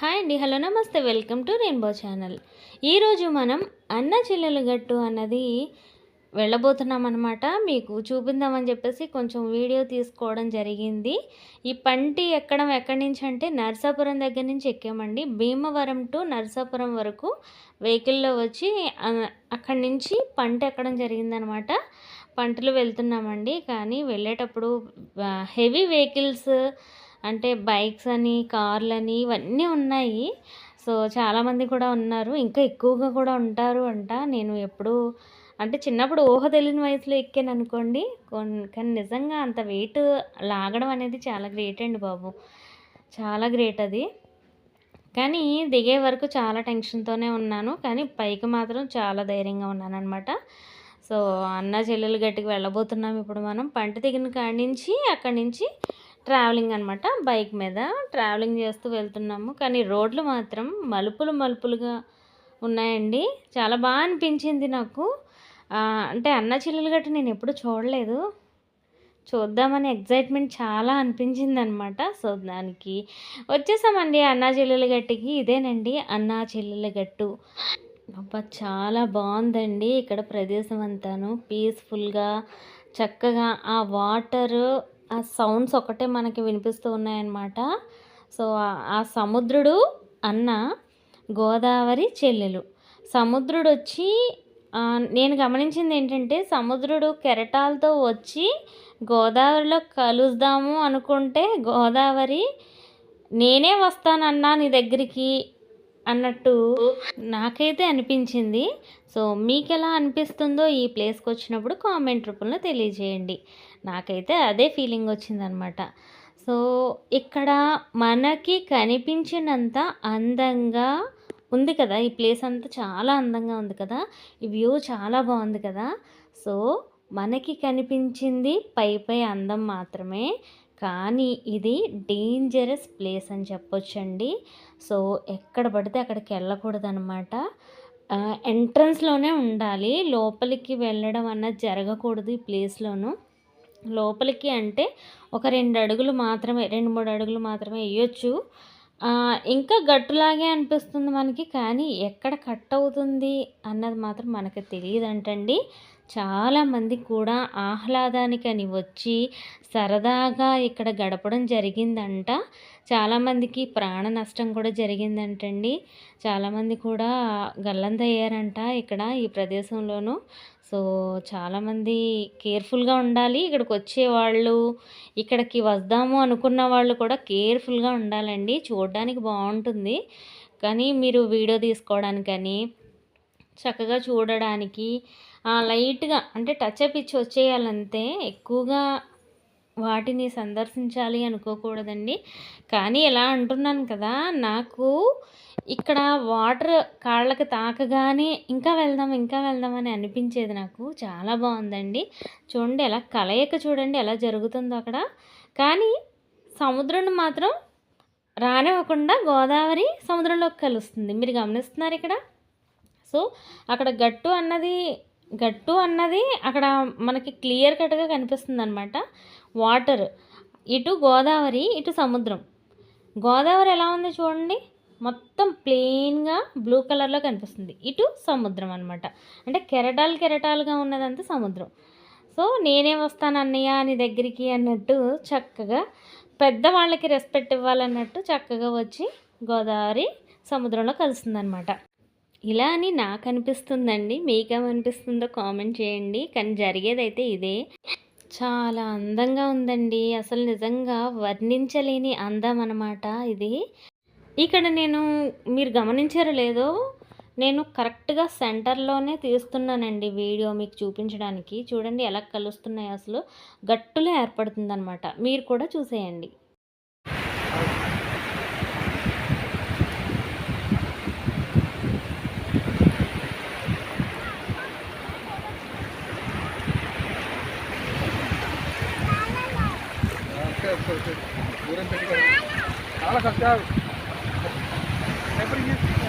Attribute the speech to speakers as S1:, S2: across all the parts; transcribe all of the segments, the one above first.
S1: Hi అండి hello నమస్తే welcome to rainbow channel. ఈరోజు మనం అన్న చెల్లెలు గట్టు అన్నది వెళ్ళబోతున్నాం అనమాట మీకు చూపిందామని చెప్పేసి కొంచెం వీడియో తీసుకోవడం జరిగింది. ఈ పంటి ఎక్కడం ఎక్కడి నుంచి అంటే నర్సాపురం దగ్గర నుంచి ఎక్కామండి. భీమవరం టు నర్సాపురం వరకు వెహికల్లో వచ్చి అక్కడి నుంచి పంట ఎక్కడం జరిగిందనమాట పంటలు వెళ్తున్నామండి కానీ వెళ్ళేటప్పుడు హెవీ వెహికల్స్ అంటే బైక్స్ అని కార్లని ఇవన్నీ ఉన్నాయి. సో చాలామంది కూడా ఉన్నారు. ఇంకా ఎక్కువగా కూడా ఉంటారు అంట. నేను ఎప్పుడు అంటే చిన్నప్పుడు ఊహ తెలియని వయసులో ఎక్కాను అనుకోండి. కొన్- కానీ నిజంగా అంత వెయిట్ లాగడం అనేది చాలా గ్రేట్ అండి బాబు. చాలా గ్రేట్ అది. కానీ దిగే వరకు చాలా టెన్షన్తోనే ఉన్నాను. కానీ పైకి మాత్రం చాలా ధైర్యంగా ఉన్నాను అనమాట సో అన్న చెల్లెలు గట్టికి వెళ్ళబోతున్నాం ఇప్పుడు మనం. పంట దిగిన కాడి నుంచి అక్కడి నుంచి ట్రావెలింగ్ అనమాట బైక్ మీద ట్రావెలింగ్ చేస్తూ వెళ్తున్నాము. కానీ రోడ్లు మాత్రం మలుపులు మలుపులుగా ఉన్నాయండి. చాలా బాగా అనిపించింది నాకు. అంటే అన్న చెల్లెలు గట్టి నేను ఎప్పుడు చూడలేదు. చూద్దామని ఎగ్జైట్మెంట్ చాలా అనిపించింది అనమాట సో దానికి వచ్చేసామండి అన్నా చెల్లెల గట్టికి. ఇదేనండి అన్నా చెల్లెల గట్టు. అబ్బా చాలా బాగుందండి ఇక్కడ ప్రదేశం అంతాను. పీస్ఫుల్గా చక్కగా ఆ వాటరు ఆ సౌండ్స్ ఒకటే మనకి వినిపిస్తూ ఉన్నాయన్నమాట. సో ఆ- సముద్రుడు అన్న గోదావరి చెల్లెలు. సముద్రుడు వచ్చి నేను గమనించింది ఏంటంటే సముద్రుడు కెరటాలతో వచ్చి గోదావరిలో కలుద్దాము అనుకుంటే గోదావరి నేనే వస్తానన్నా నీ దగ్గరికి అన్నట్టు నాకైతే అనిపించింది. సో మీకు ఎలా అనిపిస్తుందో ఈ ప్లేస్కి వచ్చినప్పుడు కామెంట్ రూపంలో తెలియజేయండి. నాకైతే అదే ఫీలింగ్ వచ్చిందనమాట. సో ఇక్కడ మనకి కనిపించినంత అందంగా ఉంది కదా? ఈ ప్లేస్ అంతా చాలా అందంగా ఉంది కదా? ఈ వ్యూ చాలా బాగుంది కదా? సో మనకి కనిపించింది పై పై అందం మాత్రమే. కానీ ఇది డేంజరస్ ప్లేస్ అని చెప్పొచ్చండి. సో ఎక్కడ పడితే అక్కడికి వెళ్ళకూడదనమాట ఎంట్రన్స్లోనే ఉండాలి. లోపలికి వెళ్ళడం అన్నది జరగకూడదు ఈ ప్లేస్లోను లోపలికి అంటే ఒక రెండు అడుగులు మాత్రమే రెండు మూడు అడుగులు మాత్రమే వేయొచ్చు. ఇంకా గట్టులాగే అనిపిస్తుంది మనకి కానీ ఎక్కడ కట్ అవుతుంది అన్నది మాత్రం మనకు తెలియదంటండి. చాలామంది కూడా ఆహ్లాదానికని వచ్చి సరదాగా ఇక్కడ గడపడం జరిగిందంట. చాలామందికి ప్రాణ నష్టం కూడా జరిగిందంటండి. చాలామంది కూడా గల్లంతయ్యారంట ఇక్కడ ఈ ప్రదేశంలోనూ. సో చాలామంది కేర్ఫుల్గా ఉండాలి ఇక్కడికి వచ్చేవాళ్ళు ఇక్కడికి వద్దాము అనుకున్న వాళ్ళు కూడా కేర్ఫుల్గా ఉండాలండి. చూడడానికి బాగుంటుంది. కానీ మీరు వీడియో తీసుకోవడానికని చక్కగా చూడడానికి లైట్గా అంటే టచ్ అప్ ఇచ్చి వచ్చేయాలంతే ఎక్కువగా వాటిని సందర్శించాలి అనుకోకూడదండి. కానీ ఎలా అంటున్నాను కదా నాకు ఇక్కడ వాటర్ కాళ్ళకి తాకగానే ఇంకా వెళ్దాం ఇంకా వెళ్దాం అని అనిపించేది నాకు. చాలా బాగుందండి. చూడండి ఎలా కలయిక చూడండి ఎలా జరుగుతుందో అక్కడ. కానీ సముద్రం మాత్రం రానివ్వకుండా గోదావరి సముద్రంలోకి కలుస్తుంది. మీరు గమనిస్తున్నారు ఇక్కడ? సో అక్కడ గట్టు అన్నది గట్టు అన్నది అక్కడ మనకి క్లియర్ కట్గా కనిపిస్తుంది అనమాట వాటర్. ఇటు గోదావరి ఇటు సముద్రం. గోదావరి ఎలా ఉంది చూడండి? మొత్తం ప్లెయిన్గా బ్లూ కలర్లో కనిపిస్తుంది. ఇటు సముద్రం అనమాట అంటే కెరటాలు కెరటాలుగా ఉన్నదంతా సముద్రం. సో నేనే వస్తాను అన్నయ్య నీ దగ్గరికి అన్నట్టు చక్కగా పెద్దవాళ్ళకి రెస్పెక్ట్ ఇవ్వాలన్నట్టు చక్కగా వచ్చి గోదావరి సముద్రంలో కలుస్తుందన్నమాట. ఇలా అని నాకు అనిపిస్తుందండి మీకేమనిపిస్తుందో కామెంట్ చేయండి. కానీ జరిగేదైతే ఇదే. చాలా అందంగా ఉందండి. అసలు నిజంగా వర్ణించలేని అందం అనమాట ఇది. ఇక్కడ నేను మీరు గమనించారో లేదో నేను కరెక్ట్గా సెంటర్లోనే తీస్తున్నానండి వీడియో మీకు చూపించడానికి. చూడండి ఎలా కలుస్తున్నాయి అసలు. గట్టులో ఏర్పడుతుందనమాట మీరు కూడా చూసేయండి.
S2: Santiago. É preguiça.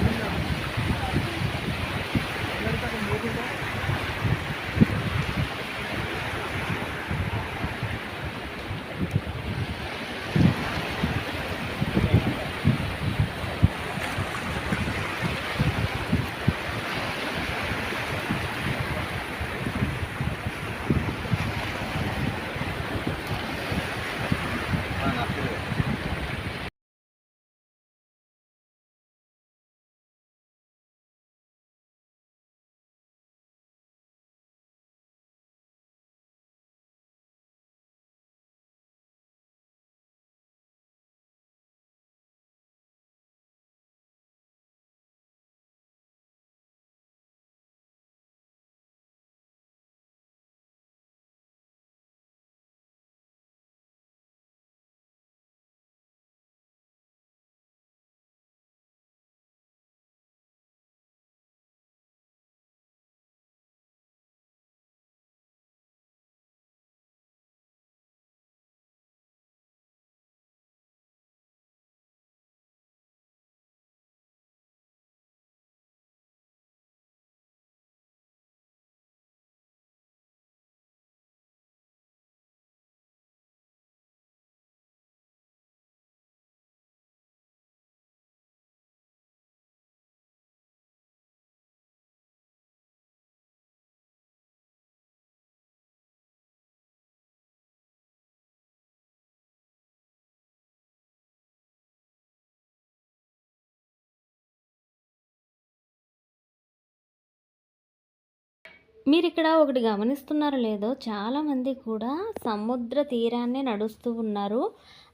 S1: మీరు ఇక్కడ ఒకటి గమనిస్తున్నారు లేదో చాలామంది కూడా సముద్ర తీరాన్నే నడుస్తూ ఉన్నారు.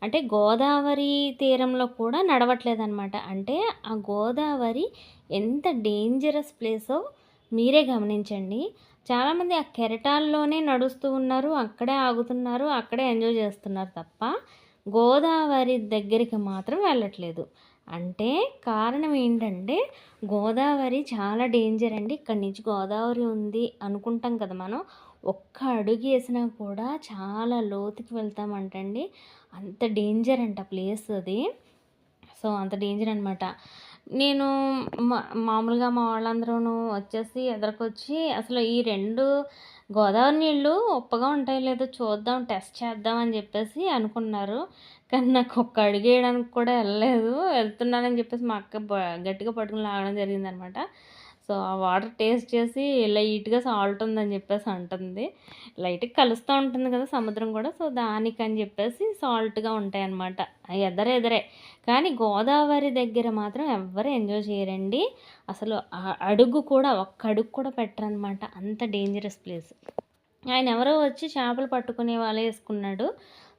S1: అంటే గోదావరి తీరంలో కూడా నడవట్లేదన్నమాట. అంటే ఆ గోదావరి ఎంత డేంజరస్ ప్లేసో మీరే గమనించండి. చాలామంది ఆ కెరటాల్లోనే నడుస్తూ ఉన్నారు. అక్కడే ఆగుతున్నారు. అక్కడే ఎంజాయ్ చేస్తున్నారు తప్ప గోదావరి దగ్గరికి మాత్రం వెళ్ళట్లేదు. అంటే కారణం ఏంటంటే గోదావరి చాలా డేంజర్ అండి. ఇక్కడి నుంచి గోదావరి ఉంది అనుకుంటాం కదా మనం. ఒక్క అడుగు వేసినా కూడా చాలా లోతుకి వెళ్తామంటండి. అంత డేంజర్ అంట ప్లేస్ అది. సో అంత డేంజర్ అనమాట నేను మా మామూలుగా మా వాళ్ళందరూ వచ్చేసి ఎదురుకొచ్చి అసలు ఈ రెండు గోదావరి నీళ్ళు ఉప్పగా ఉంటాయో లేదో చూద్దాం టెస్ట్ చేద్దాం అని చెప్పేసి అనుకున్నారు. కానీ నాకు ఒక్క అడుగు వేయడానికి కూడా వెళ్ళలేదు. వెళ్తున్నానని చెప్పేసి మా అక్క గట్టిగా పట్టుకుని లాగడం జరిగిందనమాట. సో ఆ వాటర్ టేస్ట్ చేసి లైట్గా సాల్ట్ ఉందని చెప్పేసి అంటుంది. లైట్గా కలుస్తూ ఉంటుంది కదా సముద్రం కూడా సో దానికని చెప్పేసి సాల్ట్గా ఉంటాయన్నమాట. ఎదరే ఎదరే కానీ గోదావరి దగ్గర మాత్రం ఎవ్వరు ఎంజాయ్ చేయరండి. అసలు అడుగు కూడా ఒక్క అడుగు కూడా పెట్టరనమాట అంత డేంజరస్ ప్లేస్. ఆయన ఎవరో వచ్చి చేపలు పట్టుకునే వాళ్ళే వేసుకున్నాడు.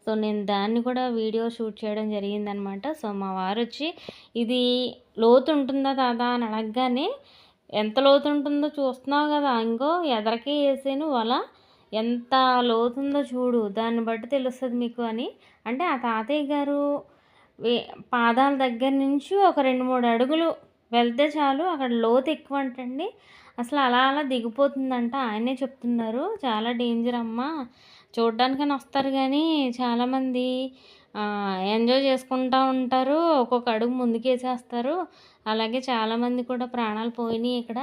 S1: సో నేను దాన్ని కూడా వీడియో షూట్ చేయడం జరిగిందనమాట సో మా వారు వచ్చి ఇది లోతు ఉంటుందా దాదా అని అడగగానే ఎంత లోతు ఉంటుందో చూస్తున్నావు కదా. ఇంకో ఎదరకే వేసాను వల. ఎంత లోతుందో చూడు. దాన్ని బట్టి తెలుస్తుంది మీకు అని. అంటే ఆ తాతయ్య గారు పాదాల దగ్గర నుంచి ఒక రెండు మూడు అడుగులు వెళ్తే చాలు. అక్కడ లోతు ఎక్కువ అంటండి అసలు అలా అలా దిగిపోతుందంట. ఆయనే చెప్తున్నారు. చాలా డేంజర్ అమ్మ చూడ్డానికని వస్తారు కానీ చాలామంది ఎంజాయ్ చేసుకుంటూ ఉంటారు. ఒక్కొక్క అడుగు ముందుకేసేస్తారు. అలాగే చాలామంది కూడా ప్రాణాలు పోయినాయి ఇక్కడ.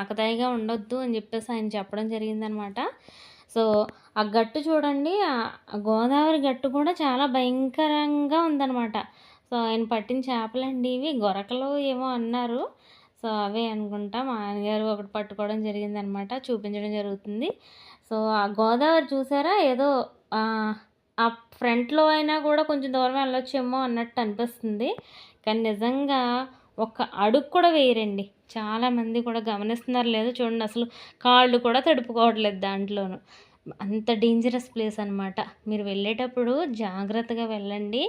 S1: ఆకతాయిగా ఉండొద్దు అని చెప్పేసి ఆయన చెప్పడం జరిగిందనమాట. సో ఆ గట్టు చూడండి గోదావరి గట్టు కూడా చాలా భయంకరంగా ఉందన్నమాట సో ఆయన పట్టిన చేపలండి ఇవి. గొరకలు ఏమో అన్నారు. సో అవే అనుకుంటా మా నాన్నగారు ఒకటి పట్టుకోవడం జరిగిందనమాట. చూపించడం జరుగుతుంది. సో ఆ గోదావరి చూసారా? ఏదో ఆ, ఫ్రంట్లో అయినా కూడా కొంచెం దూరం వెళ్ళొచ్చేమో అన్నట్టు అనిపిస్తుంది. కానీ నిజంగా ఒక్క అడుగు కూడా వేయరండి. చాలామంది కూడా గమనిస్తున్నారు లేదో చూడండి అసలు కాళ్ళు కూడా తడుపుకోవట్లేదు దాంట్లోనూ. అంత డేంజరస్ ప్లేస్ అనమాట మీరు వెళ్ళేటప్పుడు జాగ్రత్తగా వెళ్ళండి.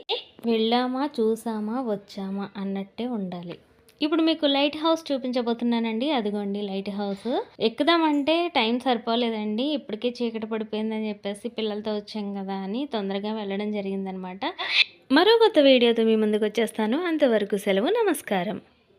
S1: వెళ్ళామా చూసామా వచ్చామా అన్నట్టే ఉండాలి. ఇప్పుడు మీకు లైట్ హౌస్ చూపించబోతున్నానండి. అదిగోండి లైట్ హౌస్. ఎక్కుదామంటే టైం సరిపోలేదండి. ఇప్పటికే చీకటి పడిపోయిందని చెప్పేసి పిల్లలతో వచ్చాం కదా అని తొందరగా వెళ్ళడం జరిగిందనమాట. మరో కొత్త వీడియోతో మీ ముందుకు వచ్చేస్తాను. అంతవరకు సెలవు నమస్కారం.